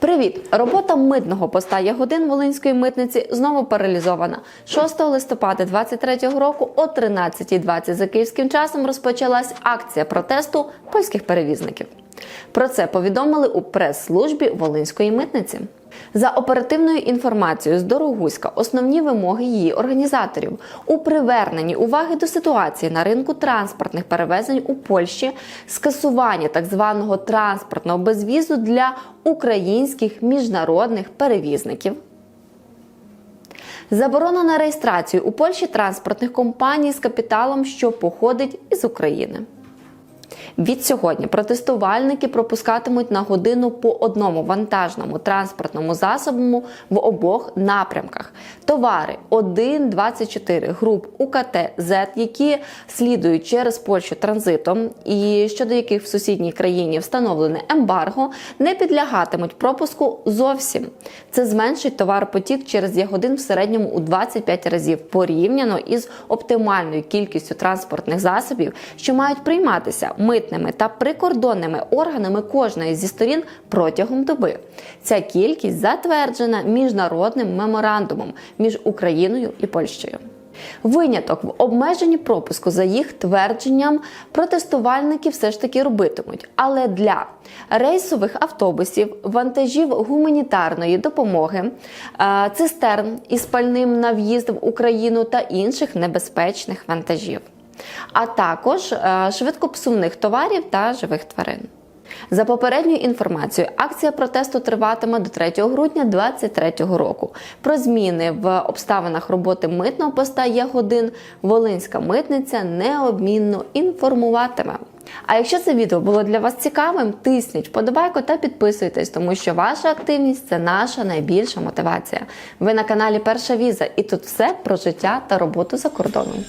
Привіт! Робота митного поста Ягодин Волинської митниці знову паралізована. 6 листопада 2023 року о 13.20 за київським часом розпочалась акція протесту польських перевізників. Про це повідомили у прес-службі Волинської митниці. За оперативною інформацією з Дорогуська, основні вимоги її організаторів у приверненні уваги до ситуації на ринку транспортних перевезень у Польщі, скасування так званого транспортного безвізу для українських міжнародних перевізників. Заборона на реєстрацію у Польщі транспортних компаній з капіталом, що походить із України. Від сьогодні протестувальники пропускатимуть на годину по одному вантажному транспортному засобу в обох напрямках. Товари 1-24 груп УКТ Z, які слідують через Польщу транзитом, і щодо яких в сусідній країні встановлене ембарго, не підлягатимуть пропуску зовсім. Це зменшить товаропотік через Ягодин в середньому у 25 разів порівняно із оптимальною кількістю транспортних засобів, що мають прийматися митними та прикордонними органами кожної зі сторін протягом доби. Ця кількість затверджена міжнародним меморандумом між Україною і Польщею. Виняток в обмеженні пропуску за їх твердженням протестувальники все ж таки робитимуть, але для рейсових автобусів, вантажів гуманітарної допомоги, е, цистерн із пальним на в'їзд в Україну та інших небезпечних вантажів, а також е, швидкопсувних товарів та живих тварин. За попередньою інформацією, акція протесту триватиме до 3 грудня 2023 року. Про зміни в обставинах роботи митного поста Ягодин Волинська митниця необмінно інформуватиме. А якщо це відео було для вас цікавим, тисніть вподобайку та підписуйтесь, тому що ваша активність це наша найбільша мотивація. Ви на каналі Перша Віза, і тут все про життя та роботу за кордоном.